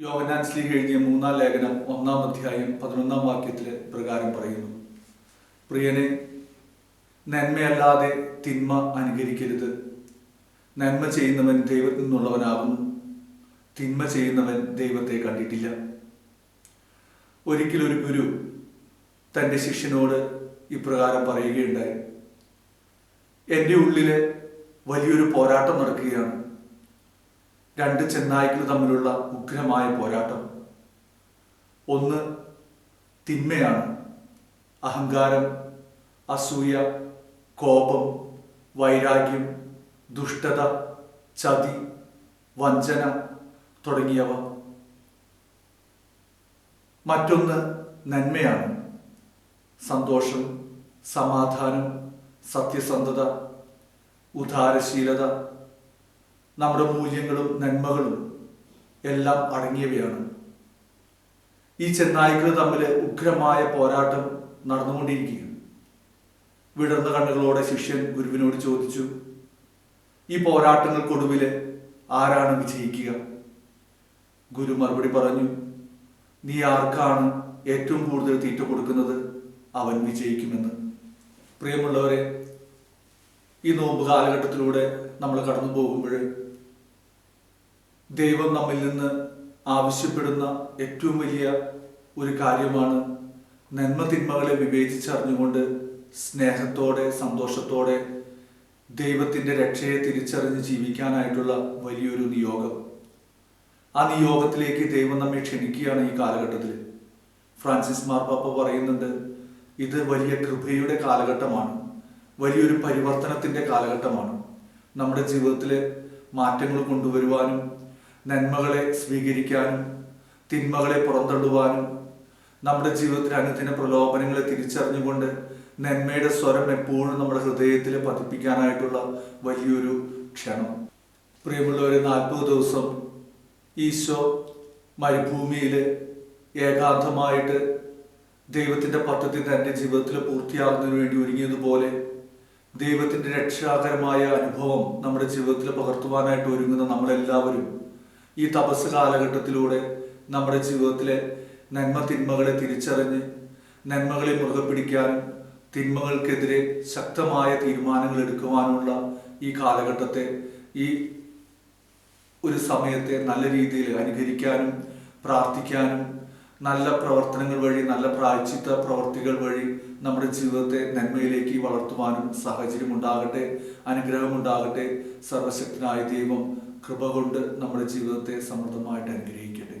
Yohanan sleigh എഴുതിയ മൂന്നാം ലേഖനം ഒന്നാം അധ്യായം പതിനൊന്നാം വാക്യത്തിൽ പ്രകാരം പറയുന്നു. പ്രിയനെ നന്മയല്ലാതെ തിന്മ അനുകരിക്കരുത്. നന്മ ചെയ്യുന്നവൻ ദൈവത്തിൽ നിന്നുള്ളവനാകുന്നു. തിന്മ ചെയ്യുന്നവൻ ദൈവത്തെ കണ്ടിട്ടില്ല. ഒരിക്കലൊരു ഗുരു തന്റെ ശിഷ്യനോട് ഇപ്രകാരം പറയുകയുണ്ടായി. എന്റെ ഉള്ളിൽ വലിയൊരു പോരാട്ടം നടക്കുകയാണ്. രണ്ട് ചെന്നായ്ക്കൾ തമ്മിലുള്ള ഉഗ്രമായ പോരാട്ടം. ഒന്ന് തിന്മയാണ്. അഹങ്കാരം അസൂയ കോപം വൈരാഗ്യം ദുഷ്ടത ചതി വഞ്ചന തുടങ്ങിയവ. മറ്റൊന്ന് നന്മയാണ്. സന്തോഷം സമാധാനം സത്യസന്ധത ഉദാരശീലത നമ്മുടെ മൂല്യങ്ങളും നന്മകളും എല്ലാം അടങ്ങിയവയാണ്. ഈ ചെന്നായ്ക്കൾ തമ്മിൽ ഉഗ്രമായ പോരാട്ടം നടന്നുകൊണ്ടിരിക്കുകയാണ്. വിടർന്ന കണ്ണുകളോടെ ശിഷ്യൻ ഗുരുവിനോട് ചോദിച്ചു ഈ പോരാട്ടങ്ങൾക്കൊടുവിൽ ആരാണ് വിജയിക്കുക? ഗുരു മറുപടി പറഞ്ഞു നീ ആർക്കാണ് ഏറ്റവും കൂടുതൽ തീറ്റ കൊടുക്കുന്നത്? അവൻ വിജയിക്കുമെന്ന്. പ്രിയമുള്ളവരെ ഈ നോമ്പ് കാലഘട്ടത്തിലൂടെ നമ്മൾ കടന്നു പോകുമ്പോൾ ദൈവം നമ്മിൽ നിന്ന് ആവശ്യപ്പെടുന്ന ഏറ്റവും വലിയ ഒരു കാര്യമാണ് നന്മ തിന്മകളെ വിവേചിച്ചറിഞ്ഞുകൊണ്ട് സ്നേഹത്തോടെ സന്തോഷത്തോടെ ദൈവത്തിന്റെ രക്ഷയെ തിരിച്ചറിഞ്ഞ് ജീവിക്കാനായിട്ടുള്ള വലിയൊരു നിയോഗം. ആ നിയോഗത്തിലേക്ക് ദൈവം നമ്മെ ക്ഷണിക്കുകയാണ് ഈ കാലഘട്ടത്തിൽ. ഫ്രാൻസിസ് മാർപ്പാപ്പ പറയുന്നുണ്ട് ഇത് വലിയ കൃപയുടെ കാലഘട്ടമാണ് വലിയൊരു പരിവർത്തനത്തിന്റെ കാലഘട്ടമാണ്. നമ്മുടെ ജീവിതത്തിലെ മാറ്റങ്ങൾ കൊണ്ടുവരുവാനും നന്മകളെ സ്വീകരിക്കാനും തിന്മകളെ പുറന്തള്ളുവാനും നമ്മുടെ ജീവിതത്തിൽ അനുദിന പ്രലോഭനങ്ങളെ തിരിച്ചറിഞ്ഞുകൊണ്ട് നന്മയുടെ സ്വരം എപ്പോഴും നമ്മുടെ ഹൃദയത്തിൽ പതിപ്പിക്കാനായിട്ടുള്ള വലിയൊരു ക്ഷണം. പ്രിയമുള്ളവരെ നാൽപ്പത് ദിവസം ഈശോ മരുഭൂമിയിൽ ഏകാന്തമായിട്ട് ദൈവത്തിന്റെ പദ്ധതി തന്റെ ജീവിതത്തിൽ പൂർത്തിയാകുന്നതിന് വേണ്ടി ഒരുങ്ങിയതുപോലെ ദൈവത്തിന്റെ രക്ഷാകരമായ അനുഭവം നമ്മുടെ ജീവിതത്തിൽ പകർത്തുവാനായിട്ട് ഒരുങ്ങുന്ന നമ്മളെല്ലാവരും ഈ തപസ് കാലഘട്ടത്തിലൂടെ നമ്മുടെ ജീവിതത്തിലെ നന്മ തിന്മകളെ തിരിച്ചറിഞ്ഞ് നന്മകളെ മുറുകെ പിടിക്കാനും തിന്മകൾക്കെതിരെ ശക്തമായ തീരുമാനങ്ങൾ എടുക്കുവാനുള്ള ഈ കാലഘട്ടത്തെ ഈ ഒരു സമയത്തെ നല്ല രീതിയിൽ അനുകരിക്കാനും പ്രാർത്ഥിക്കാനും നല്ല പ്രവർത്തനങ്ങൾ വഴി നല്ല പ്രായച്ചിത്ത പ്രവർത്തികൾ വഴി നമ്മുടെ ജീവിതത്തെ നന്മയിലേക്ക് വളർത്തുവാനും സാഹചര്യം ഉണ്ടാകട്ടെ അനുഗ്രഹം ഉണ്ടാകട്ടെ സർവശക്തനായ ദൈവം കൃപ കൊണ്ട് നമ്മുടെ ജീവിതത്തെ സമൃദ്ധമായിട്ട് അനുഗ്രഹിക്കും